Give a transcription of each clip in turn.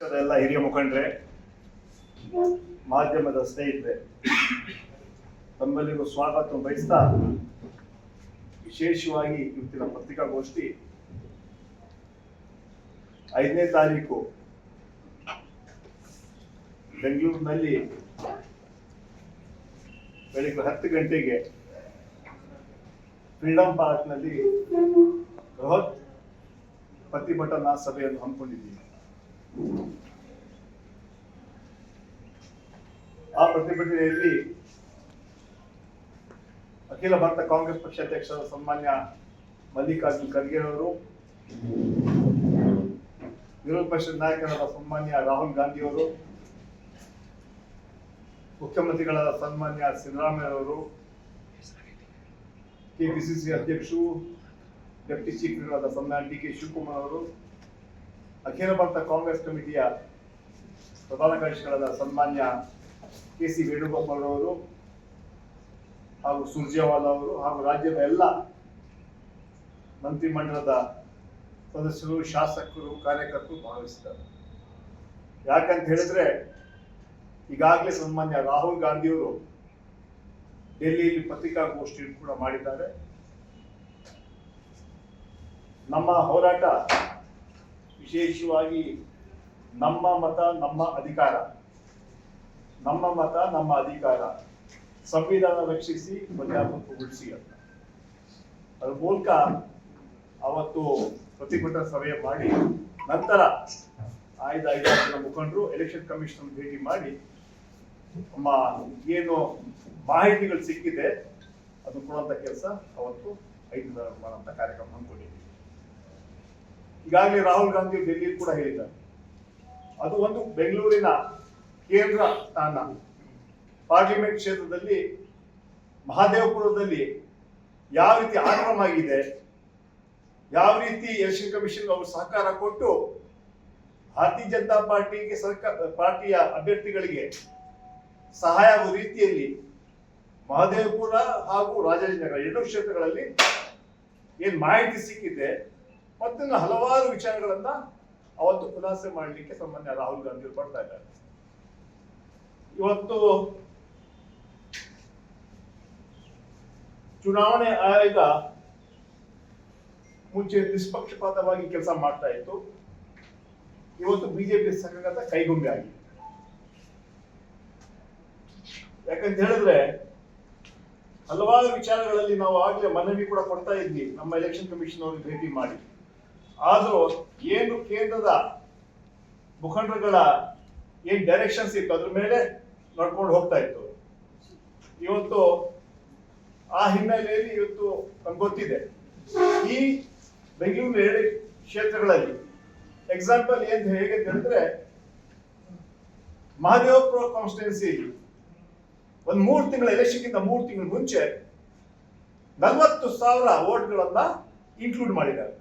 ಎಲ್ಲ ಹಿರಿಯ ಮುಖಂಡ್ರೆ, ಮಾಧ್ಯಮದ ಸ್ನೇಹಿತರೆ ತಮ್ಮೆಲ್ಲರಿಗೂ ಸ್ವಾಗತ ಬಯಸ್ತಾ ವಿಶೇಷವಾಗಿ ಇವತ್ತಿನ ಪತ್ರಿಕಾಗೋಷ್ಠಿ ಐದನೇ ತಾರೀಕು ಬೆಂಗಳೂರಿನಲ್ಲಿ ಬೆಳಿಗ್ಗೆ ಹತ್ತು ಗಂಟೆಗೆ ಫ್ರೀಡಂ ಪಾರ್ಕ್ನಲ್ಲಿ ಬೃಹತ್ ಪ್ರತಿಭಟನಾ ಸಭೆಯನ್ನು ಹಮ್ಮಿಕೊಂಡಿದ್ದೀವಿ. ಆ ಪ್ರತಿಭಟನೆಯಲ್ಲಿ ಅಖಿಲ ಭಾರತ ಕಾಂಗ್ರೆಸ್ ಪಕ್ಷ ಅಧ್ಯಕ್ಷರ ಸನ್ಮಾನ್ಯ ಮಲ್ಲಿಕಾರ್ಜುನ್ ಖರ್ಗೆ ಅವರು, ವಿರೋಧ ಪಕ್ಷದ ನಾಯಕರಾದ ಸನ್ಮಾನ್ಯ ರಾಹುಲ್ ಗಾಂಧಿ ಅವರು, ಮುಖ್ಯಮಂತ್ರಿಗಳಾದ ಸನ್ಮಾನ್ಯ ಸಿದ್ದರಾಮಯ್ಯ ಅವರು, ಕೆಪಿಸಿಸಿ ಅಧ್ಯಕ್ಷರು, ಡೆಪ್ಟಿ ಚೀಫ್ ಗಳಾದ ಸನ್ಮಾನ್ಯ ಡಿ ಕೆ ಶಿವಕುಮಾರ್ ಅವರು, ಅಖಿಲ ಭಾರತ ಕಾಂಗ್ರೆಸ್ ಕಮಿಟಿಯ ಪ್ರಧಾನ ಕಾರ್ಯದರ್ಶಿಗಳಾದ ಸನ್ಮಾನ್ಯ ಕೆ ಸಿ ವೇಣುಗೋಪಾಲ್ ಅವರು ಹಾಗೂ ಸುರ್ಜೇವಾಲ ಅವರು ಹಾಗೂ ರಾಜ್ಯದ ಎಲ್ಲ ಮಂತ್ರಿಮಂಡಲದ ಸದಸ್ಯರು, ಶಾಸಕರು, ಕಾರ್ಯಕರ್ತರು ಭಾಗವಹಿಸಿದ್ದಾರೆ. ಯಾಕಂತ ಹೇಳಿದ್ರೆ, ಈಗಾಗಲೇ ಸನ್ಮಾನ್ಯ ರಾಹುಲ್ ಗಾಂಧಿಯವರು ಡೆಲ್ಲಿಯಲ್ಲಿ ಪತ್ರಿಕಾಗೋಷ್ಠಿ ಕೂಡ ಮಾಡಿದ್ದಾರೆ. ನಮ್ಮ ಹೋರಾಟ ವಿಶೇಷವಾಗಿ ನಮ್ಮ ಮತ, ನಮ್ಮ ಅಧಿಕಾರ ನಮ್ಮ ಮತ, ನಮ್ಮ ಅಧಿಕಾರ. ಸಂವಿಧಾನ ರಕ್ಷಿಸಿ ಪ್ರಜಾಪ್ರಭುತ್ವ ಅಂತ. ಅದ್ರ ಮೂಲಕ ಅವತ್ತು ಪ್ರತಿಭಟನಾ ಸಭೆ ಮಾಡಿ, ನಂತರ ಆಯ್ದ ಐದಾರು ಜನ ಮುಖಂಡರು ಎಲೆಕ್ಷನ್ ಕಮಿಷನ್ ಭೇಟಿ ಮಾಡಿ, ನಮ್ಮ ಏನು ಮಾಹಿತಿಗಳು ಸಿಕ್ಕಿದೆ, ಅದು ಕೊಡುವಂತ ಕೆಲಸ ಅವತ್ತು ಐದು ಮಾಡುವಂತ ಕಾರ್ಯಕ್ರಮ ಹಮ್ಮಿಕೊಂಡಿದ್ದೀವಿ. ಈಗಾಗಲೇ ರಾಹುಲ್ ಗಾಂಧಿ ಡೆಲ್ಲಿ ಕೂಡ ಹೇಳಿದ್ದಾರೆ. ಅದು ಒಂದು ಬೆಂಗಳೂರಿನ ಕೇಂದ್ರ ಸ್ಥಾನ. ಪಾರ್ಲಿಮೆಂಟ್ ಕ್ಷೇತ್ರದಲ್ಲಿ ಮಹಾದೇವಪುರದಲ್ಲಿ ಯಾವ ರೀತಿ ಆಕ್ರಮ ಆಗಿದೆ ಯಾವ ರೀತಿ ಎಲೆಕ್ಷನ್ ಕಮಿಷನ್ ಅವರು ಸಹಕಾರ ಕೊಟ್ಟು ಭಾರತೀಯ ಜನತಾ ಪಾರ್ಟಿಗೆ ಸರ್ಕಾರ, ಪಾರ್ಟಿಯ ಅಭ್ಯರ್ಥಿಗಳಿಗೆ ಸಹಾಯ ಆಗುವ ರೀತಿಯಲ್ಲಿ ಮಹದೇವಪುರ ಹಾಗೂ ರಾಜಾಜಿನಗರ ಎರಡು ಕ್ಷೇತ್ರಗಳಲ್ಲಿ ಏನ್ ಮಾಹಿತಿ ಸಿಕ್ಕಿದೆ ಮತ್ತು ಹಲವಾರು ವಿಚಾರಗಳನ್ನ ಅವತ್ತು ಖುಲಾಸೆ ಮಾಡಲಿಕ್ಕೆ ಸಂಬಂಧ ರಾಹುಲ್ ಗಾಂಧಿ ಬರ್ತಾ ಇದ್ದಾರೆ. ಇವತ್ತು ಚುನಾವಣೆ ಆಯೋಗ ಮುಂಚೆ ನಿಷ್ಪಕ್ಷಪಾತವಾಗಿ ಕೆಲಸ ಮಾಡ್ತಾ ಇತ್ತು. ಇವತ್ತು ಬಿಜೆಪಿ ಸಂಘಗತ ಕೈಗೊಂಬೆ ಆಗಿದೆ. ಯಾಕಂತ ಹೇಳಿದ್ರೆ ಹಲವಾರು ವಿಚಾರಗಳಲ್ಲಿ ನಾವು ಆಗ್ಲೇ ಮನವಿ ಕೂಡ ಕೊಡ್ತಾ ಇದ್ವಿ. ನಮ್ಮ ಎಲೆಕ್ಷನ್ ಕಮಿಷನ್ ಅವ್ರಿಗೆ ಭೇಟಿ ಮಾಡಿ. ಆದ್ರೂ ಏನು ಕೇಂದ್ರದ ಮುಖಂಡರುಗಳ ಏನ್ ಡೈರೆಕ್ಷನ್ಸ್ ಇತ್ತು? ಅದ್ರ ಮೇಲೆ ನಡ್ಕೊಂಡು ಹೋಗ್ತಾ ಇತ್ತು. ಇವತ್ತು ಆ ಹಿನ್ನೆಲೆಯಲ್ಲಿ ಇವತ್ತು ನಮ್ಗೆ ಗೊತ್ತಿದೆ. ಈ ಬೆಂಗಳೂರು ಹೇಳಿ ಕ್ಷೇತ್ರಗಳಲ್ಲಿ ಎಕ್ಸಾಂಪಲ್ ಏನ್ ಹೇಗೆ ಅಂದ್ರೆ ಮಹದೇವಪುರ ಕಾನ್ಸ್ಟಿಟ್ಯೂನ್ಸಿ ಒಂದ್ ಮೂರ್ ತಿಂಗಳ ಎಲೆಕ್ಷನ್ಗಿಂತ ಮೂರ್ ತಿಂಗಳ ಮುಂಚೆ ನಲ್ವತ್ತು ಸಾವಿರ ವೋಟ್ಗಳನ್ನ ಇನ್ಕ್ಲೂಡ್ ಮಾಡಿದ್ದಾರೆ.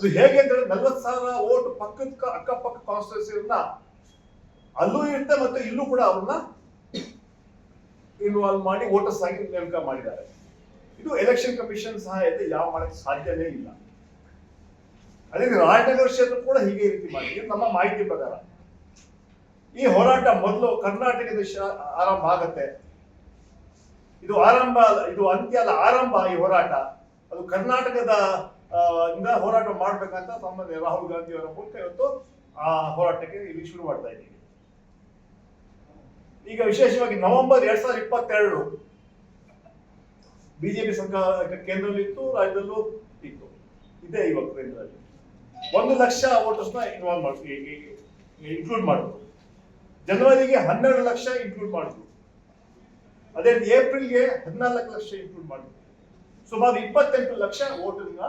ಅದು ಹೇಗೆ ಅಂತ ಹೇಳಿದ್ರೆ ನಲ್ವತ್ತು ಸಾವಿರ ವೋಟ್ ಪಕ್ಕದ ಅಕ್ಕಪಕ್ಕ ಕಾನ್ಸ್ಟಿಟ್ಯೂನ್ಸಿಯನ್ನ ಅಲ್ಲೂ ಇರುತ್ತೆ ಮತ್ತೆ ಇಲ್ಲೂ ಕೂಡ ಅವ್ರನ್ನ ಇನ್ವಾಲ್ವ್ ಮಾಡಿ ವೋಟರ್ಸ್ ಆಗಿ ನೇಮಕ ಮಾಡಿದ್ದಾರೆ. ಇದು ಎಲೆಕ್ಷನ್ ಕಮಿಷನ್ ಸಹಾಯತೆ ಯಾವ ಮಾಡಕ್ಕೆ ಸಾಧ್ಯನೇ ಇಲ್ಲ. ಅದೇ ರಾಜನಗರ ಕ್ಷೇತ್ರ ಕೂಡ ಹೀಗೆ ರೀತಿ ಮಾಡಿ ಇದು ನಮ್ಮ ಮಾಹಿತಿ ಪ್ರಕಾರ. ಈ ಹೋರಾಟ ಮೊದಲು ಕರ್ನಾಟಕದ ಆರಂಭ ಆಗತ್ತೆ. ಇದು ಆರಂಭ ಇದು ಅಂತ್ಯ ಅಲ್ಲ, ಆರಂಭ ಈ ಹೋರಾಟ. ಅದು ಕರ್ನಾಟಕದ ಇಂದ ಹೋರಾಟ ಮಾಡ್ಬೇಕಂತ ಸಾಮಾನ್ಯ ರಾಹುಲ್ ಗಾಂಧಿ ಅವರ ಮೂಲಕ ಇವತ್ತು ಆ ಹೋರಾಟಕ್ಕೆ ಇಲ್ಲಿ ಶುರು ಮಾಡ್ತಾ ಇದ್ದೀವಿ. ಈಗ ವಿಶೇಷವಾಗಿ ನವೆಂಬರ್ ಎರಡ್ ಸಾವಿರದ ಇಪ್ಪತ್ತೆರಡು ಬಿಜೆಪಿ ಸರ್ಕಾರ ಕೇಂದ್ರದಲ್ಲಿ ಇತ್ತು, ರಾಜ್ಯದಲ್ಲೂ ಇತ್ತು. ಇದೆ ಇವಾಗ ಕೇಂದ್ರದಲ್ಲಿ. ಒಂದು ಲಕ್ಷ ವೋಟರ್ಸ್ನ ಇನ್ವಾಲ್ವ್ ಮಾಡಿದ್ರು ಇನ್ಕ್ಲೂಡ್ ಮಾಡಿದ್ರು. ಜನವರಿಗೆ ಹನ್ನೆರಡು ಲಕ್ಷ ಇನ್ಕ್ಲೂಡ್ ಮಾಡಿದ್ರು. ಅದೇ ಏಪ್ರಿಲ್ಗೆ ಹದಿನಾಲ್ಕು ಲಕ್ಷ ಇನ್ಕ್ಲೂಡ್ ಮಾಡಿದ್ರು. ಸುಮಾರು ಇಪ್ಪತ್ತೆಂಟು ಲಕ್ಷ ವೋಟರ್ನ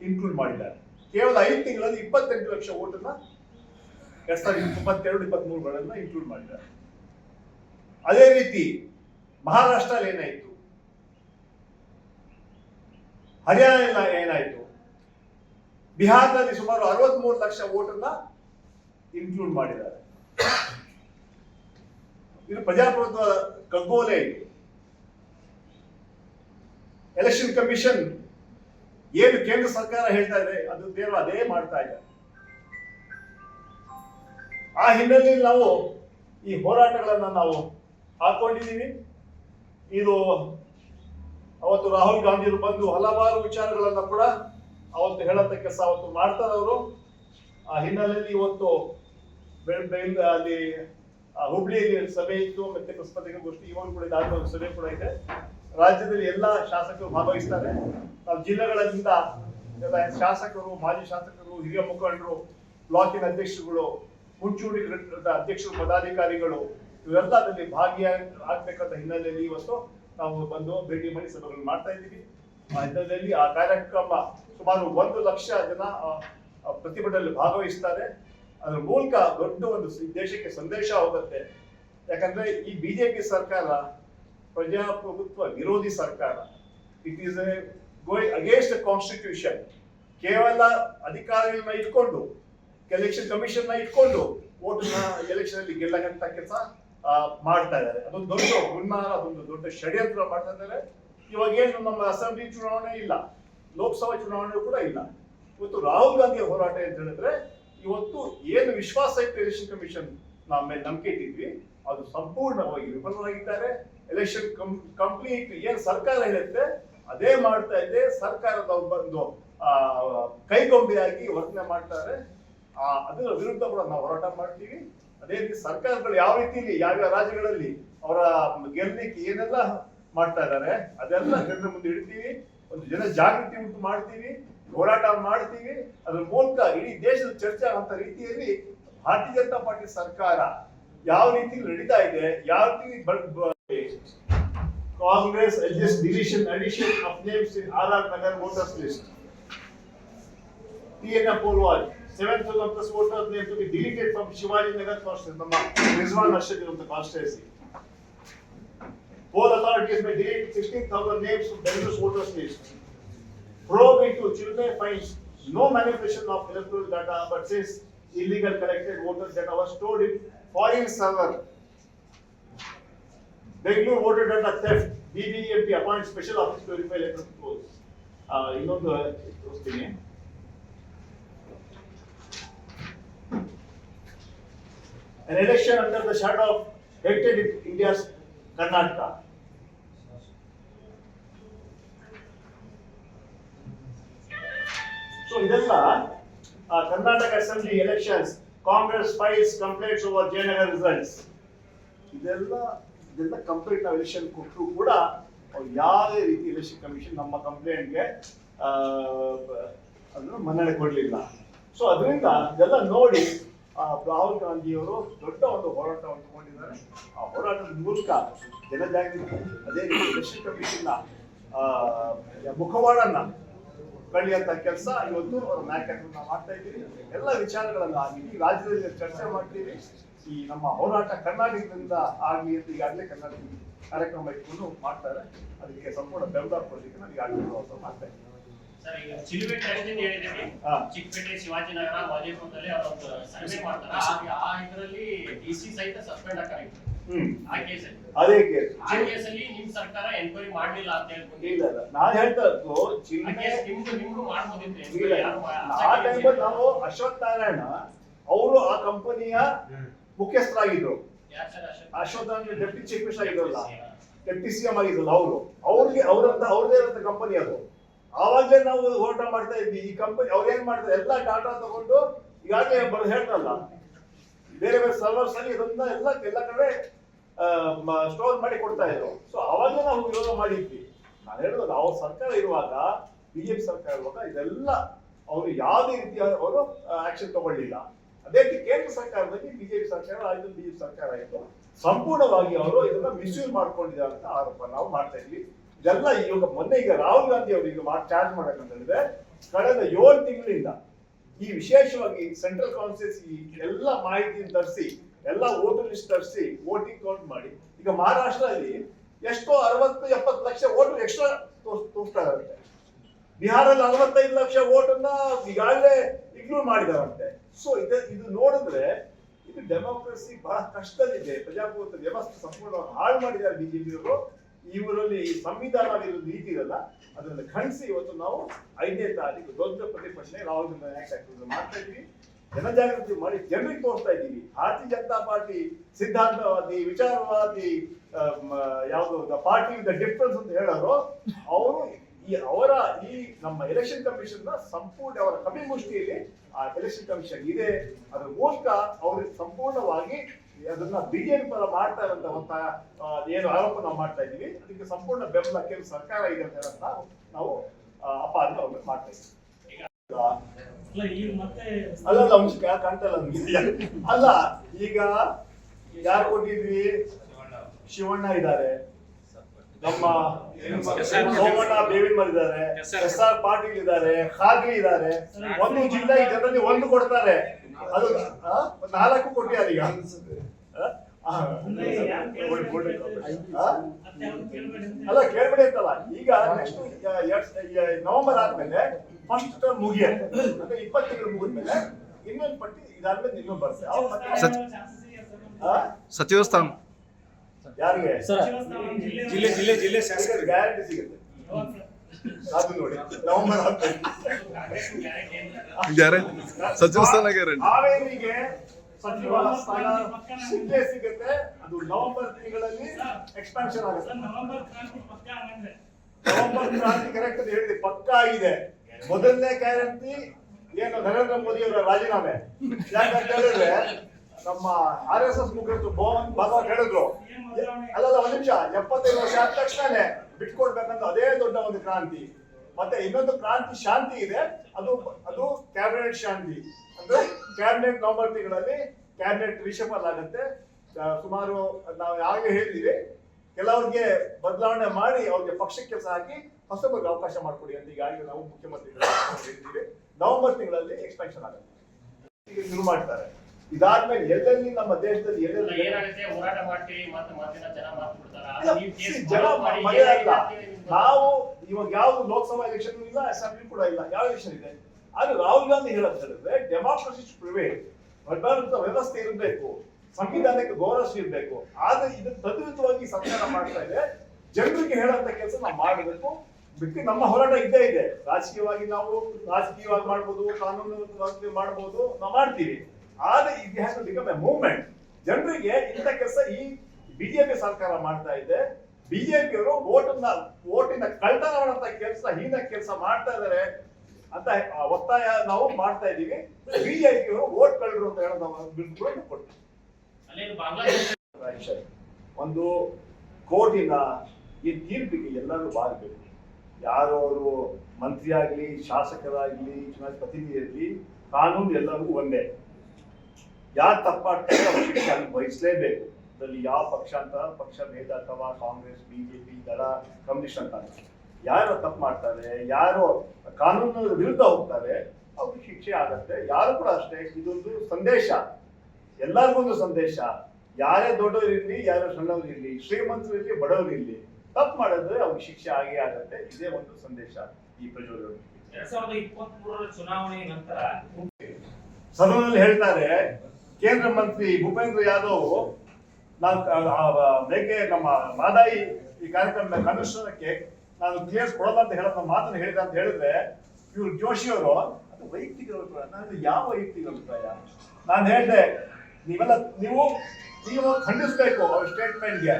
ಇನ್ಕ್ಲೂಡ್ ಮಾಡಿದ್ದಾರೆ. ಕೇವಲ ಐದು ತಿಂಗಳಲ್ಲಿ ಇಪ್ಪತ್ತೆಂಟು ಲಕ್ಷ ಓಟನ್ನ ಎರಡ್ ಸಾವಿರದ ಇಪ್ಪತ್ತೆರಡು, ಇಪ್ಪತ್ಮೂರುಗಳನ್ನ ಇನ್ಕ್ಲೂಡ್ ಮಾಡಿದ್ದಾರೆ. ಅದೇ ರೀತಿ ಮಹಾರಾಷ್ಟ್ರದಲ್ಲಿ ಏನಾಯ್ತು? ಹರಿಯಾಣ ಏನಾಯ್ತು? ಬಿಹಾರದಲ್ಲಿ ಸುಮಾರು ಅರವತ್ಮೂರು ಲಕ್ಷ ಓಟನ್ನ ಇನ್ಕ್ಲೂಡ್ ಮಾಡಿದ್ದಾರೆ. ಇದು ಪ್ರಜಾಪ್ರಭುತ್ವ ಕಗ್ಗೋಲೆ ಇದು. ಎಲೆಕ್ಷನ್ ಕಮಿಷನ್ ಏನು ಕೇಂದ್ರ ಸರ್ಕಾರ ಹೇಳ್ತಾ ಇದೆ, ಅದು ದೇವರು ಅದೇ ಮಾಡ್ತಾ ಇದೆ. ಆ ಹಿನ್ನೆಲೆಯಲ್ಲಿ ನಾವು ಈ ಹೋರಾಟಗಳನ್ನ ನಾವು ಹಾಕೊಂಡಿದ್ದೀವಿ. ಇದು ಅವತ್ತು ರಾಹುಲ್ ಗಾಂಧಿಯವರು ಬಂದು ಹಲವಾರು ವಿಚಾರಗಳನ್ನ ಕೂಡ ಅವತ್ತು ಹೇಳತ್ತ ಕೆಲಸ ಅವತ್ತು ಮಾಡ್ತಾರೆ ಅವರು. ಆ ಹಿನ್ನೆಲೆಯಲ್ಲಿ ಇವತ್ತು ಅಲ್ಲಿ ಹುಬ್ಳಿಯಲ್ಲಿ ಸಭೆ ಇತ್ತು, ಮತ್ತೆ ಪುಸ್ತಕ ಗೋಷ್ಠಿ, ಇವಾಗ ಕೂಡ ಇದಾದ ಸಭೆ ಕೂಡ ಇದೆ. ರಾಜ್ಯದಲ್ಲಿ ಎಲ್ಲ ಶಾಸಕರು ಭಾಗವಹಿಸ್ತಾರೆ. ನಾವು ಜಿಲ್ಲೆಗಳಿಂದ ಎಲ್ಲ ಶಾಸಕರು, ಮಾಜಿ ಶಾಸಕರು, ಹಿರಿಯ ಮುಖಂಡರು, ಬ್ಲಾಕಿನ ಅಧ್ಯಕ್ಷರುಗಳು, ಮುಂಚೂಣಿ ಅಧ್ಯಕ್ಷರು, ಪದಾಧಿಕಾರಿಗಳು, ಇವೆಲ್ಲದಲ್ಲಿ ಅದರಲ್ಲಿ ಭಾಗಿಯಾಗಬೇಕಾದ ಹಿನ್ನೆಲೆಯಲ್ಲಿ ಇವತ್ತು ನಾವು ಬಂದು ಭೇಟಿ ಮಾಡಿ ಸಭೆಗಳನ್ನು ಮಾಡ್ತಾ ಇದ್ದೀವಿ. ಆ ಹಿನ್ನೆಲೆಯಲ್ಲಿ ಆ ಕಾರ್ಯಕ್ರಮ ಸುಮಾರು ಒಂದು ಲಕ್ಷ ಜನ ಪ್ರತಿಭಟನೆಯಲ್ಲಿ ಭಾಗವಹಿಸ್ತಾರೆ. ಅದರ ಮೂಲಕ ದೊಡ್ಡ ಒಂದು ದೇಶಕ್ಕೆ ಸಂದೇಶ ಹೋಗುತ್ತೆ. ಯಾಕಂದ್ರೆ ಈ ಬಿಜೆಪಿ ಸರ್ಕಾರ ಪ್ರಜಾಪ್ರಭುತ್ವ ವಿರೋಧಿ ಸರ್ಕಾರ. It is going against constitution ಕೇವಲ ಅಧಿಕಾರಿಗಳನ್ನ ಇಟ್ಕೊಂಡು ಎಲೆಕ್ಷನ್ ಕಮಿಷನ್ನ ಇಟ್ಕೊಂಡು ಓಟನ್ನ ಎಲೆಕ್ಷನ್ ಅಲ್ಲಿ ಗೆಲ್ಲಕಂತ ಕೆಲಸ ಮಾಡ್ತಾ ಇದ್ದಾರೆ. ಅದೊಂದು ದೊಡ್ಡ ಹುನ್ನಾರ, ಅದೊಂದು ದೊಡ್ಡ ಷಡ್ಯಂತ್ರ ಮಾಡ್ತಾ ಇದ್ದಾರೆ. ಇವಾಗ ಏನು ನಮ್ಮ ಅಸೆಂಬ್ಲಿ ಚುನಾವಣೆ ಇಲ್ಲ, ಲೋಕಸಭಾ ಚುನಾವಣೆ ಕೂಡ ಇಲ್ಲ. ಇವತ್ತು ರಾಹುಲ್ ಗಾಂಧಿ ಹೋರಾಟ ಅಂತ ಹೇಳಿದ್ರೆ, ಇವತ್ತು ಏನು ವಿಶ್ವಾಸ ಇತ್ತು ಎಲೆಕ್ಷನ್ ಕಮಿಷನ್ ನಮ್ಮ ಮೇಲೆ ನಂಬಿಕೆ ಇಟ್ಟಿದ್ವಿ, ಅದು ಸಂಪೂರ್ಣವಾಗಿ ವಿಫಲವಾಗಿದ್ದಾರೆ ಎಲೆಕ್ಷನ್ ಕಂಪ್ಲೀಟ್ ಏನ್ ಸರ್ಕಾರ ಹೇಳುತ್ತೆ ಅದೇ ಮಾಡ್ತಾ ಇದೆ, ಸರ್ಕಾರದ ಒಂದು ಕೈಗೊಂಬೆಯಾಗಿ ವರ್ತನೆ ಮಾಡ್ತಾರೆ. ಅದರ ವಿರುದ್ಧ ಕೂಡ ನಾವು ಹೋರಾಟ ಮಾಡ್ತೀವಿ. ಅದೇ ರೀತಿ ಸರ್ಕಾರಗಳು ಯಾವ ರೀತಿಯಲ್ಲಿ ಯಾವ್ಯಾವ ರಾಜ್ಯಗಳಲ್ಲಿ ಅವರ ಗೆಲ್ಲಲಿಕ್ಕೆ ಏನೆಲ್ಲ ಮಾಡ್ತಾ ಇದ್ದಾರೆ, ಅದೆಲ್ಲ ಜನರ ಮುಂದೆ ಇಡ್ತೀವಿ. ಒಂದು ಜನ ಜಾಗೃತಿ ಉಂಟು ಮಾಡ್ತೀವಿ, ಹೋರಾಟ ಮಾಡ್ತೀವಿ. ಅದ್ರ ಮೂಲಕ ಇಡೀ ದೇಶದ ಚರ್ಚೆ ಆಗುವಂತ ರೀತಿಯಲ್ಲಿ ಭಾರತೀಯ ಜನತಾ ಪಾರ್ಟಿ ಸರ್ಕಾರ ಯಾವ ರೀತಿ ನಡೀತಾ ಇದೆ, ಯಾವ ರೀತಿ Congress suggests deletion addition of names in R.R. Nagar voters list. TN Apolwal, 7th of the voters name to be deleted from Shivaji Nagar constituency, Rizwan Rashid of the constituency. Poll authorities may delete 16,000 names from Bengaluru's voters list. Probe into Chennai finds no manipulation of electoral data but says illegal collected voters data was stored in foreign server Bengaluru voter data theft, BBMP appoint special office to verify electoral polls. ಇನ್ನೊಂದು ತೋರಿಸ್ತೀನಿ. An election under the shadow of hectic India's Karnataka. So ಇದೆಲ್ಲ Karnataka assembly elections Congress files complaints over Jayanagar results ಇದೆಲ್ಲ ಇದೆಲ್ಲ complete ನಾವು election ಕೊಟ್ಟರು ಕೂಡ ಅವ್ರು ಯಾವುದೇ ರೀತಿ ಎಲೆಕ್ಷನ್ ಕಮಿಷನ್ ನಮ್ಮ ಕಂಪ್ಲೇಂಟ್ಗೆ ಅದನ್ನು ಮನ್ನಣೆ ಕೊಡಲಿಲ್ಲ. ಸೊ ಅದರಿಂದ ಇದೆಲ್ಲ ನೋಡಿ ರಾಹುಲ್ ಗಾಂಧಿಯವರು ದೊಡ್ಡ ಒಂದು ಹೋರಾಟವನ್ನು ತಗೊಂಡಿದ್ದಾರೆ. ಆ ಹೋರಾಟದ ಮೂಲಕ ಜನಜಾಗೃತಿ, ಅದೇ ರೀತಿ ಎಲೆಕ್ಷನ್ ಕಮಿಷನ್ನ ಮುಖವಾಡನ್ನ ಕಳಿಯಂತ ಕೆಲಸ ಇವತ್ತು ಅವರ ನಾಯಕತ್ವ ಮಾಡ್ತಾ ಇದ್ದೀವಿ ಎಲ್ಲ ವಿಚಾರಗಳನ್ನು ಆಗಿ ರಾಜ್ಯದಲ್ಲಿ ಚರ್ಚೆ ಮಾಡ್ತೀವಿ ಈ ನಮ್ಮ ಹೋರಾಟ ಕರ್ನಾಟಕದಿಂದ ಆಗಲಿ ಅಂತ ಈಗಾಗಲೇ ಕರ್ನಾಟಕ ಕಾರ್ಯಕ್ರಮ ಇಟ್ಕೊಂಡು ಮಾಡ್ತಾರೆ. ಅದಕ್ಕೆ ಸಂಪೂರ್ಣ ಬೆಂಬಲ ಕೊಡಲಿಕ್ಕೆ ನನಗೆ ಈಗಾಗಲೇ ಪ್ರವಾಸ ಮಾಡ್ತಾ ಇದ್ದೀನಿ. ಚಿಕ್ಕಪೇಟೆ ಶಿವಾಜಿನಗರ ವಾಜೇಪುರದಲ್ಲಿ ಅವರೊಂದು ಸರ್ವೆ ಮಾಡ್ತಾರೆ. ಆ- ಆ ಇದರಲ್ಲಿ ಡಿ ಸಿ ಸಹಿತ ಸಸ್ಪೆಂಡ್ ಕೇಸಲ್ಲಿ ಅದೇ ಕೇಸ್ ನಿಮ್ ಸರ್ಕಾರ ಎನ್ಕ್ವೈರಿ ಮಾಡ್ಲಿಲ್ಲ ಅಂತ ಹೇಳ್ಕೊಂಡು ಇಲ್ಲ ಇಲ್ಲ. ನಾನು ಹೇಳ್ತಾ ಇದ್ದು ಕೇಸ್ ನಿಮ್ದು ನಿಮ್ಗೂ ಮಾಡ್ಬೋದಿತ್ತು. ಆ ಟೈಮಲ್ಲಿ ನಾವು ಅಶ್ವಥ್ ನಾರಾಯಣ ಅವರು ಆ ಕಂಪನಿಯ ಮುಖ್ಯಸ್ಥರಾಗಿದ್ರು. ನಾರಾಯಣ ಡೆಪ್ಟಿ ಚೀಫ್ ಮಿನಿಸ್ಟರ್ ಆಗಿದ್ರಲ್ಲ. ಡೆಪ್ಟಿ ಸಿ ಎಂ ಆಗಿದ್ರಲ್ಲ ಅವರು ಅವ್ರಿಗೆ ಅವರಂತ ಅವ್ರದೇ ಇರೋಂಥ ಕಂಪನಿ ಅದು. ಆವಾಗಲೇ ನಾವು ಹೋರಾಟ ಮಾಡ್ತಾ ಇದ್ವಿ. ಈ ಕಂಪನಿ ಅವ್ರು ಏನ್ ಮಾಡ್ತಾರೆ? ಎಲ್ಲ ಡಾಟಾ ತಗೊಂಡು ಈಗಾಗಲೇ ಬರೋದು ಹೇಳ್ತಾರಲ್ಲ ಬೇರೆ ಬೇರೆ ಸರ್ವರ್ಸ್ ಅಲ್ಲಿ ಇದನ್ನ ಎಲ್ಲ ಎಲ್ಲ ಕಡೆ ಸ್ಟೋರ್ ಮಾಡಿ ಕೊಡ್ತಾ ಇದ್ರು. ಸೊ ಅವಾಗಲೇ ನಾವು ವಿರೋಧ ಮಾಡಿದ್ವಿ. ನಾನು ಹೇಳೋದು ಅವ್ರ ಸರ್ಕಾರ ಇರುವಾಗ ಬಿಜೆಪಿ ಸರ್ಕಾರ ಇರುವಾಗ ಇದೆಲ್ಲ ಅವರು ಯಾವುದೇ ರೀತಿಯ ಅವರು ಆಕ್ಷನ್ ತಗೊಳ್ಳಿಲ್ಲ. ಅದೇ ರೀತಿ ಕೇಂದ್ರ ಸರ್ಕಾರದಲ್ಲಿ ಬಿಜೆಪಿ ಸರ್ಕಾರ ಆಯ್ತು, ಬಿಜೆಪಿ ಸರ್ಕಾರ ಆಯ್ತು. ಸಂಪೂರ್ಣವಾಗಿ ಅವರು ಇದನ್ನ ಮಿಸ್ಯೂಸ್ ಮಾಡ್ಕೊಂಡಿದ್ದಾರೆ ಅಂತ ಆರೋಪ ನಾವು ಮಾಡ್ತಾ ಇದ್ವಿ. ಇದೆಲ್ಲ ಇವಾಗ ಮೊನ್ನೆ ಈಗ ರಾಹುಲ್ ಗಾಂಧಿ ಅವರು ಈಗ ಚಾರ್ಜ್ ಮಾಡಕ್ಕಂತ ಹೇಳಿದ್ರೆ ಕಳೆದ ಏಳು ತಿಂಗಳಿಂದ ಈ ವಿಶೇಷವಾಗಿ ಸೆಂಟ್ರಲ್ ಕಾನ್ಸ್ಟಿಟ್ಯೂನ್ಸಿ ಎಲ್ಲ ಮಾಹಿತಿಯನ್ನು ತರಿಸಿ, ಎಲ್ಲ ವೋಟರ್ ಲಿಸ್ಟ್ ತರಿಸಿ ವೋಟಿಂಗ್ ಕೌಂಟ್ ಮಾಡಿ, ಈಗ ಮಹಾರಾಷ್ಟ್ರದಲ್ಲಿ ಎಷ್ಟೋ ಅರವತ್ತು, ಎಪ್ಪತ್ತು ಲಕ್ಷ ವೋಟರ್ ಎಕ್ಸ್ಟ್ರಾ ತೋರಿಸ್ತಾ ಇರುತ್ತೆ ಬಿಹಾರಲ್ಲಿ ಅರವತ್ತೈದು ಲಕ್ಷ ವೋಟನ್ನ ಈಗಾಗಲೇ ಇಗ್ನೋರ್ ಮಾಡಿದಾರಂತೆ. ಸೊ ಇದು ಇದು ನೋಡಿದ್ರೆ ಇದು ಡೆಮೋಕ್ರಸಿ ಬಹಳ ಕಷ್ಟದಲ್ಲಿದೆ. ಪ್ರಜಾಪ್ರಭುತ್ವ ವ್ಯವಸ್ಥೆ ಸಂಪೂರ್ಣವಾಗಿ ಹಾಳು ಮಾಡಿದ್ದಾರೆ ಬಿಜೆಪಿಯವರು ಇವರಲ್ಲಿ ಸಂವಿಧಾನ ವಿರುದ್ಧ ನೀತಿ ಇರಲ್ಲ. ಅದನ್ನು ಖಂಡಿಸಿ ಇವತ್ತು ನಾವು ಐದನೇ ತಾರೀಕು ದೊಡ್ಡ ಪ್ರತಿಭಟನೆ ರಾಹುಲ್ ಗಾಂಧಿ ಮಾಡ್ತಾ ಇದ್ದೀವಿ. ಜನಜಾಗೃತಿ ಮಾಡಿ ಜನರಿಗೆ ತೋರಿಸ್ತಾ ಇದ್ದೀವಿ. ಭಾರತೀಯ ಜನತಾ ಪಾರ್ಟಿ ಸಿದ್ಧಾಂತವಾದಿ, ವಿಚಾರವಾದಿ ಯಾವುದು ಪಾರ್ಟಿ ವಿತ್ ಡಿಫ್ರೆನ್ಸ್ ಅಂತ ಹೇಳೋರು, ಅವರು ಈ ಅವರ ಈ ನಮ್ಮ ಎಲೆಕ್ಷನ್ ಕಮಿಷನ್ನ ಸಂಪೂರ್ಣ ಅವರ ಕಪಿಮುಷ್ಟಿಯಲ್ಲಿ ಆ ಎಲೆಕ್ಷನ್ ಕಮಿಷನ್ ಇದೆ. ಅದ್ರ ಮೂಲಕ ಅವ್ರಿಗೆ ಸಂಪೂರ್ಣವಾಗಿ ಅದನ್ನ ಬಿಜೆಪಿ ಪರ ಮಾಡ್ತಾ ಆ, ಏನು ಆರೋಪ ನಾವು ಮಾಡ್ತಾ ಇದೀವಿ ಅದಕ್ಕೆ ಸಂಪೂರ್ಣ ಬೆಂಬಲ ಕೇಂದ್ರ ಸರ್ಕಾರ ಇದೆ ಅಂತ ನಾವು ನಾವು ಅಪಾದನೆ ಅವ್ರ ಮೇಲೆ ಮಾಡ್ತಾ ಇದ್ದೀವಿ ಅಲ್ಲ ಅಲ್ಲ ಅಂಶ ಅಲ್ಲ ಈಗ ಯಾರು ಕೊಟ್ಟಿದ್ವಿ ಶಿವಣ್ಣ ಇದ್ದಾರೆ. ನಮ್ಮ ಸೋಮಣ್ಣ ಬೇವಿನ ಇದ್ದಾರೆ ಎಸ್ ಆರ್ ಪಾಟೀಲ್ ಇದ್ದಾರೆ ಖಾದ್ರಿ ಇದ್ದಾರೆ. ಒಂದು ಜಿಲ್ಲೆ ಜನರಲ್ಲಿ ಒಂದು ಕೊಡ್ತಾರೆ. ಅದು ಆ? ನಾಲ್ಕು ಕೊಟ್ಟಿದ್ದಾರೆ ಈಗ ಕೇಳ್ಬೇಡಿ ಅಂತ ಅಲ್ಲ ಕೇಳ್ಬೇಡಿ ಅಂತಲ್ಲ. ಈಗ ನೆಕ್ಸ್ಟ್ ನವೆಂಬರ್ ಆದ್ಮೇಲೆ ಫಸ್ಟ್ ಟರ್ಮ್ ಮುಗಿಯುತ್ತೆ ಅಂದ್ರೆ ಇಪ್ಪತ್ತು ತಿಂಗಳು ಮುಗಿದ್ಮೇಲೆ ಇನ್ನೊಂದು ಪಟ್ಟಿ ಇದಾದ್ಮೇಲೆ ಇನ್ನೊಂದು ಬರುತ್ತೆ. ಸಚಿವ ಸ್ಥಾನ chances ಇದೆ ಸರ್. ಆ? ಸಚಿವ ಸ್ಥಾನ ಯಾರಿಗೆ? ಜಿಲ್ಲೆ ಜಿಲ್ಲೆ ಜಿಲ್ಲೆ ಶಾಸಕರಿಗೆ. ಗ್ಯಾರಂಟಿ ಸಿಗುತ್ತೆ? ಅದು ನೋಡಿ. November guarantee. ಸಚಿವ ಸ್ಥಾನ ಗ್ಯಾರಂಟಿ. ಹಾವೇರಿಗೆ ಸಚಿವ ಸ್ಥಾನ ಸಿಗುತ್ತೆ. ಅದು ನವೆಂಬರ್ ತಿಂಗಳಲ್ಲಿ ಎಕ್ಸ್ಪಾನ್ಷನ್ ಆಗುತ್ತೆ. ನವೆಂಬರ್ ಕ್ರಾಂತಿ ಪಕ್ಕ ನವೆಂಬರ್ ಕ್ರಾಂತಿ ಕರೆಕ್ಟ್ ಅಂತ ಹೇಳಿದೆ. ಪಕ್ಕಾ ಆಗಿದೆ. ಮೊದಲನೇ ಗ್ಯಾರಂಟಿ ಏನು ನರೇಂದ್ರ ಮೋದಿ ಅವರ ರಾಜೀನಾಮೆ. ಯಾಕಂತ ಹೇಳಿದ್ರೆ ನಮ್ಮ ಆರ್ ಎಸ್ ಎಸ್ ಮುಖಂಡರು ಭವನ್ ಭಾಗವತ್ ಹೇಳಿದ್ರು ಅಲ್ಲಲ್ಲ, ಒಂದ್ ನಿಮಿಷ, ಎಪ್ಪತ್ತೈದು ವರ್ಷ ಆದ ತಕ್ಷಣನೇ ಬಿಟ್ಕೊಡ್ಬೇಕಂತ ಅದೇ ದೊಡ್ಡ ಒಂದು ಕ್ರಾಂತಿ. ಮತ್ತೆ ಇನ್ನೊಂದು ಕ್ರಾಂತಿ ಶಾಂತಿ ಇದೆ, ಅದು ಅದು ಕ್ಯಾಬಿನೆಟ್ ಶಾಂತಿ. ಅಂದ್ರೆ ಕ್ಯಾಬಿನೆಟ್ ನವೆಂಬರ್ ತಿಂಗಳಲ್ಲಿ ಕ್ಯಾಬಿನೆಟ್ ರಿಷಫಲ್ ಆಗುತ್ತೆ. ಸುಮಾರು ನಾವು ಯಾವಾಗ ಹೇಳಿದೀವಿ, ಕೆಲವ್ರಿಗೆ ಬದಲಾವಣೆ ಮಾಡಿ ಅವ್ರಿಗೆ ಪಕ್ಷಕ್ಕೆ ಕೆಲಸ ಹಾಕಿ ಹೊಸಬರಿಗೆ ಅವಕಾಶ ಮಾಡಿಕೊಡಿ ಅಂತ ಈಗಾಗಲೇ ನಾವು ಮುಖ್ಯಮಂತ್ರಿಗಳು ಹೇಳ್ತೀವಿ ನವೆಂಬರ್ ತಿಂಗಳಲ್ಲಿ ಎಕ್ಸ್ಪೆನ್ಷನ್ ಆಗುತ್ತೆ. ಶುರು ಮಾಡ್ತಾರೆ. ಇದಾದ್ಮೇಲೆ ಎಲ್ಲೆಲ್ಲಿ ನಮ್ಮ ದೇಶದಲ್ಲಿ ಎಲ್ಲೆಲ್ಲಿ ಹೋರಾಟ ಮಾಡ್ತೀವಿ ಜನ ನೀವು ಇವಾಗ ಯಾವ್ದು ಲೋಕಸಭಾ ಎಲೆಕ್ಷನ್ ಇಲ್ಲ ಅಸೆಂಬ್ಲಿ ಕೂಡ ಇಲ್ಲ ಯಾವ ಎಲೆಕ್ಷನ್ ಇದೆ? ಆದ್ರೆ ರಾಹುಲ್ ಗಾಂಧಿ ಹೇಳೋದು ಹೇಳಿದ್ರೆ ಡೆಮಾಕ್ರಸಿ ಪ್ರಿವೇಟ್ ವ್ಯವಸ್ಥೆ ಇರಬೇಕು ಸಂವಿಧಾನಕ್ಕೆ ಗೌರವ ಇರಬೇಕು. ಆದ್ರೆ ಇದನ್ನ ತದ್ವಿತವಾಗಿ ಸರ್ಕಾರ ಮಾಡ್ತಾ ಇದೆ. ಜನರಿಗೆ ಹೇಳುವಂತ ಕೆಲಸ ನಾವು ಮಾಡಬೇಕು. ಬಿಟ್ಟು ನಮ್ಮ ಹೋರಾಟ ಇದ್ದೇ ಇದೆ. ರಾಜಕೀಯವಾಗಿ ನಾವು ರಾಜಕೀಯವಾಗಿ ಮಾಡ್ಬೋದು ಕಾನೂನು ಮಾಡ್ಬೋದು ನಾವು ಮಾಡ್ತೀವಿ. ಆದ್ರೆ it has become a movement ಜನರಿಗೆ ಇಂಥ ಕೆಲಸ ಈ ಬಿಜೆಪಿ ಸರ್ಕಾರ ಮಾಡ್ತಾ ಇದೆ. ಬಿಜೆಪಿಯವರು ಓಟನ್ನ ಓಟಿನ ಕಳ್ತನ ಮಾಡುವಂತ ಕೆಲಸ ಹೀನ ಕೆಲಸ ಮಾಡ್ತಾ ಇದಾರೆ ಅಂತ ಒತ್ತಾಯ ನಾವು ಮಾಡ್ತಾ ಇದೀವಿ ಬಿಜೆಪಿಯವರು ಓಟ್ ಕಳ್ಳರು ಅಂತ ಹೇಳೋದು ನಾವು ಕೊಡ್ತೀವಿ ಒಂದು ಕೋರ್ಟಿನ ಈ ತೀರ್ಪಿಗೆ ಎಲ್ಲರೂ ಬಾರಬೇಕು ಯಾರು ಅವರು ಮಂತ್ರಿ ಆಗ್ಲಿ ಶಾಸಕರಾಗ್ಲಿ ಚುನಾಯಿತ ಪ್ರತಿನಿಧಿ ಇರಲಿ ಕಾನೂನು ಎಲ್ಲರಿಗೂ ಒಂದೇ. ಯಾರು ತಪ್ಪಾಡ್ತಾರೆ ಅವ್ರ ಶಿಕ್ಷೆ ಅಲ್ಲಿ ವಹಿಸಲೇಬೇಕು ಅದರಲ್ಲಿ ಯಾವ ಪಕ್ಷ ಅಂತ? ಪಕ್ಷ ಭೇದ ಅಥವಾ ಕಾಂಗ್ರೆಸ್ ಬಿಜೆಪಿ ದಳ ಕಮ್ಯುನಿಸ್ಟ್ ಅಂತ. ಯಾರು ತಪ್ಪು ಮಾಡ್ತಾರೆ ಯಾರು ಕಾನೂನು ವಿರುದ್ಧ ಹೋಗ್ತಾರೆ ಅವ್ರಿಗೆ ಶಿಕ್ಷೆ ಆಗತ್ತೆ. ಯಾರು ಕೂಡ ಅಷ್ಟೇ ಇದೊಂದು ಸಂದೇಶ. ಎಲ್ಲರಿಗೂ ಒಂದು ಸಂದೇಶ. ಯಾರೇ ದೊಡ್ಡವ್ರು ಇರ್ಲಿ ಯಾರು ಸಣ್ಣವ್ರು ಇರಲಿ ಶ್ರೀಮಂತರು ಇರಲಿ ಬಡವರು ಇರಲಿ ತಪ್ಪು ಮಾಡಿದ್ರೆ ಅವ್ರಿಗೆ ಶಿಕ್ಷೆ ಆಗೇ ಆಗತ್ತೆ. ಇದೇ ಒಂದು ಸಂದೇಶ ಈ ಪ್ರಚೋದನೆ. ಎರಡ್ ಸಾವಿರದ ಇಪ್ಪತ್ತ್ ಮೂರರ ಚುನಾವಣೆ ನಂತರ ಸದನದಲ್ಲಿ ಹೇಳ್ತಾರೆ ಕೇಂದ್ರ ಮಂತ್ರಿ ಭೂಪೇಂದ್ರ ಯಾದವ್ ನಾನು ಆ, ನಮ್ಮ ಮಾದಾಯಿ ಈ ಕಾರ್ಯಕ್ರಮದ ಅನುಷ್ಠಾನಕ್ಕೆ ನಾನು ಕ್ಲಿಯರ್ಸ್ ಕೊಡಲ್ಲ ಅಂತ ಹೇಳೋ ಮಾತನ್ನು ಹೇಳಿದ ಅಂತ ಹೇಳಿದ್ರೆ ಇವ್ರು ಜೋಶಿ ಅವರು ಅದು ವೈಯಕ್ತಿಕ ಅಭಿಪ್ರಾಯ ನಾನು ಯಾವ ವೈಯಕ್ತಿಕ ಅಭಿಪ್ರಾಯ? ನಾನು ಹೇಳಿದೆ ನೀವೆಲ್ಲ ನೀವು ನೀವು ಖಂಡಿಸ್ಬೇಕು ಅವ್ರ ಸ್ಟೇಟ್ಮೆಂಟ್ಗೆ.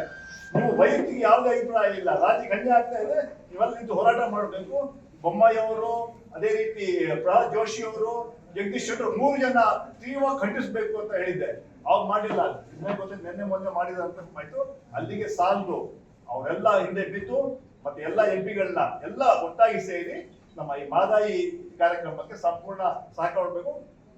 ನೀವು ವೈಯಕ್ತಿಕ ಯಾವುದೇ ಅಭಿಪ್ರಾಯ ಇಲ್ಲ. ರಾಜ್ಯ ಗಣ್ಯ ಆಗ್ತಾ ಇದೆ ನೀವೆಲ್ಲ ನಿಂತು ಹೋರಾಟ ಮಾಡಬೇಕು. ಬೊಮ್ಮಾಯಿ ಅವರು ಅದೇ ರೀತಿ ಪ್ರಹ್ಲಾದ್ ಜೋಶಿ ಅವರು ಜಗದೀಶ್ ಶೆಟ್ಟರ್ ಮೂರು ಜನ ತೀವ್ರ ಖಂಡಿಸಬೇಕು ಅಂತ ಹೇಳಿದ್ದೆ. ಅವ್ರು ಮಾಡಿಲ್ಲ. ನಿನ್ನೆ ಗೊತ್ತಿಲ್ಲ ನಿನ್ನೆ ಮೊನ್ನೆ ಮಾಡಿದ ಅಂತ ಆಯ್ತು. ಅಲ್ಲಿಗೆ ಸಾಲದು ಅವರೆಲ್ಲ ಹಿಂದೆ ಬಿದ್ದು ಮತ್ತೆ ಎಲ್ಲ ಎಂ ಪಿಗಳನ್ನ ಎಲ್ಲ ಒಟ್ಟಾಗಿ ಸೇರಿ ನಮ್ಮ ಈ ಮಾದಾಯಿ ಕಾರ್ಯಕ್ರಮಕ್ಕೆ ಸಂಪೂರ್ಣ ಸಹಕಾರ ಕೊಡಬೇಕು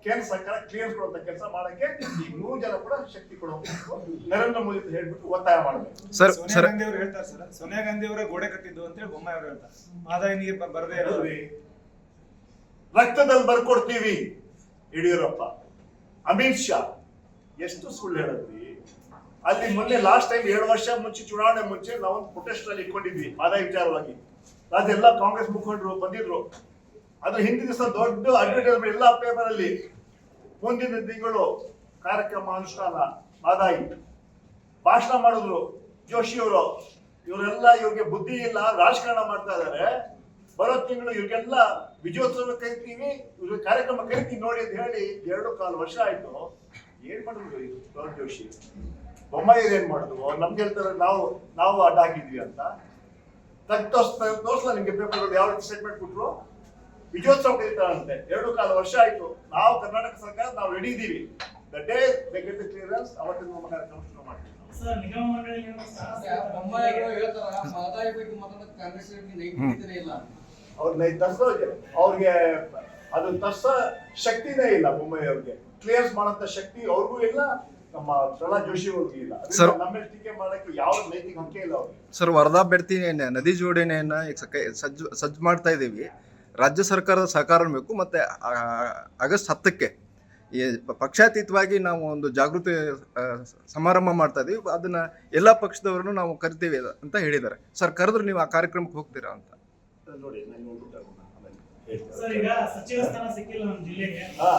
ಕೇಂದ್ರ ಸರ್ಕಾರ ಕ್ಲಿಯರ್ ಕೊಡುವಂತ ಕೆಲಸ ಮಾಡಕ್ಕೆ ಈ ನೂರು ಜನ ಕೂಡ ಶಕ್ತಿ ಕೊಡಬೇಕು. ನರೇಂದ್ರ ಮೋದಿ ಅಂತ ಹೇಳ್ಬಿಟ್ಟು ಒತ್ತಾಯ ಮಾಡಬೇಕು. ಸರ್ ಸೋನಿಯಾ ಸರ್ ಗಾಂಧಿ ಅವರು ಹೇಳ್ತಾರೆ ಸರ್. ಸೋನಿಯಾ ಗಾಂಧಿ ಅವರೇ ಗೋಡೆ ಕಟ್ಟಿದ್ದು ಅಂತೇಳಿ ಬೊಮ್ಮಾಯಿ ಅವರು ಹೇಳ್ತಾರೆ. ಮಾದಾಯಿ ನೀರು ಬರದೇ ಇರೋದು ರಕ್ತದಲ್ಲಿ ಬರ್ಕೊಡ್ತೀವಿ. ಯಡಿಯೂರಪ್ಪ, ಅಮಿತ್ ಶಾ, ಎಷ್ಟು ಸುಳ್ಳು ಹೇಳಿದ್ವಿ ಅಲ್ಲಿ ಮೊನ್ನೆ ಲಾಸ್ಟ್ ಟೈಮ್ ಎರಡು ವರ್ಷ ಮುಂಚೆ, ಚುನಾವಣೆ ಮುಂಚೆ ನಾವು ಪ್ರೊಟೆಸ್ಟ್ ಅಲ್ಲಿ ಇಟ್ಕೊಂಡಿದ್ವಿ ಆದಾಯ ವಿಚಾರವಾಗಿ. ಅದೆಲ್ಲ ಕಾಂಗ್ರೆಸ್ ಮುಖಂಡರು ಬಂದಿದ್ರು. ಅದ್ರ ಹಿಂದಿನ ದಿವಸ ದೊಡ್ಡ ಅಡ್ವರ್ಟೈಸ್ಮೆಂಟ್ ಎಲ್ಲ ಪೇಪರ್ ಅಲ್ಲಿ ಮುಂದಿನ ತಿಂಗಳು ಕಾರ್ಯಕ್ರಮ ಅನುಷ್ಠಾನ ಮಾದಾಯಿ ಭಾಷಣ ಮಾಡಿದ್ರು ಜೋಶಿ ಅವರು. ಇವರೆಲ್ಲ ಇವ್ರಿಗೆ ಬುದ್ಧಿ ಇಲ್ಲ, ರಾಜಕಾರಣ ಮಾಡ್ತಾ ಇದಾರೆ ಬರೋ ತಿಂಗಳು ಇವ್ರಿಗೆಲ್ಲ ವಿಜಯೋತ್ಸವ ಕರಿತೀವಿ ಇವ್ರ ಕಾರ್ಯಕ್ರಮ ಕರಿತೀವಿ ನೋಡಿ ಅಂತ ಹೇಳಿ ಎರಡು ಕಾಲು ವರ್ಷ ಆಯ್ತು. ಏನ್ ಮಾಡಿದ್ರು ಇದು ಜೋಶಿ? ಬೊಮ್ಮಾಯಿ ಏನ್ ಮಾಡಿದ್ರು? ಅವ್ರು ನಮ್ಗೆ ಹೇಳ್ತಾರೆ ನಾವು ನಾವು ಅಡ್ಡ ಹಾಕಿದ್ವಿ ಅಂತ. ತಗ್ ತೋರ್ಸ್ತಾ ತೋರ್ಸಲ್ಲ ನಿಮ್ಗೆ ಪೇಪರ್ ಯಾವ ರೀತಿ ಸ್ಟೇಟ್ಮೆಂಟ್ ಕೊಟ್ರು? ವಿಜಯೋತ್ಸವ ಕರೀತಾರಂತೆ. ಎರಡು ಕಾಲ ವರ್ಷ ಆಯ್ತು. ನಾವು ಕರ್ನಾಟಕ ಸರ್ಕಾರ ನಾವು ರೆಡಿ ಇದೀವಿ the day they get the clearance ಅವತ್ತಿನ ನಮ್ಮ ಕಾರ್ಯಕ್ರಮ ಶುರು ಮಾಡ್ತೀವಿ ಸರ್ ನಿಗಮ ಮಂಡಳಿ ಬೊಮ್ಮಾಯಿಗಳು ಹೇಳ್ತಾರ ಆದಾಯ ಬಗ್ಗೆ ಮಾತಾಡೋದು ಕಾಂಗ್ರೆಸ್ ನೈತಿಕತೆ ಇಲ್ಲ ಅವ್ರನ್ನ ತರ್ಸೋ ಅವ್ರಿಗೆ ಅದು ತರ್ಸ ಶಕ್ತಿನೇ ಇಲ್ಲ ಮುಂಬೈ ಅವ್ರಿಗೆ. ಕ್ಲಿಯರ್ಸ್ ಮಾಡಂತ ಶಕ್ತಿ ಅವ್ರಿಗೂ ಇಲ್ಲ ನಮ್ಮ ಪ್ರಹ್ಲಾದ್ ಜೋಶಿ ಅವ್ರಿಗೂ ಇಲ್ಲ ಸರ್- ನಮ್ಮ ಟೀಕೆ ಮಾಡಕ್ಕೆ ಯಾವ ನೈತಿಕ ಹಂಕೆ ಇಲ್ಲ ಅವ್ರಿಗೆ. ಸರ್ ವರದಾ ಬೆಡ್ತಿ ನದಿ ಜೋಡಣೆಯನ್ನ ಈಗ ಸಜ್ಜು ಸಜ್ಜು ಮಾಡ್ತಾ ಇದ್ದೀವಿ ರಾಜ್ಯ ಸರ್ಕಾರದ ಸಹಕಾರ ಬೇಕು ಮತ್ತೆ ಆಗಸ್ಟ್ ಹತ್ತಕ್ಕೆ ಈ ಪಕ್ಷಾತೀತವಾಗಿ ನಾವು ಒಂದು ಜಾಗೃತಿ ಸಮಾರಂಭ ಮಾಡ್ತಾ ಇದೀವಿ. ಅದನ್ನ ಎಲ್ಲಾ ಪಕ್ಷದವರನ್ನು ನಾವು ಕರಿತೀವಿ ಅಂತ ಹೇಳಿದ್ದಾರೆ. ಸರ್ ಕರೆದ್ರು ನೀವು ಆ ಕಾರ್ಯಕ್ರಮಕ್ಕೆ ಹೋಗ್ತೀರಾ ಅಂತ. ನೋಡಿ ನಾನು ನೋಡ್ಬಿಟ್ಟು ಆಮೇಲೆ. ಸರ್ ಈಗ ಸಚಿವ ಸ್ಥಾನ ಸಿಕ್ಕಿಲ್ಲ ನಮ್ಮ ಜಿಲ್ಲೆಗೆ ಹಾ.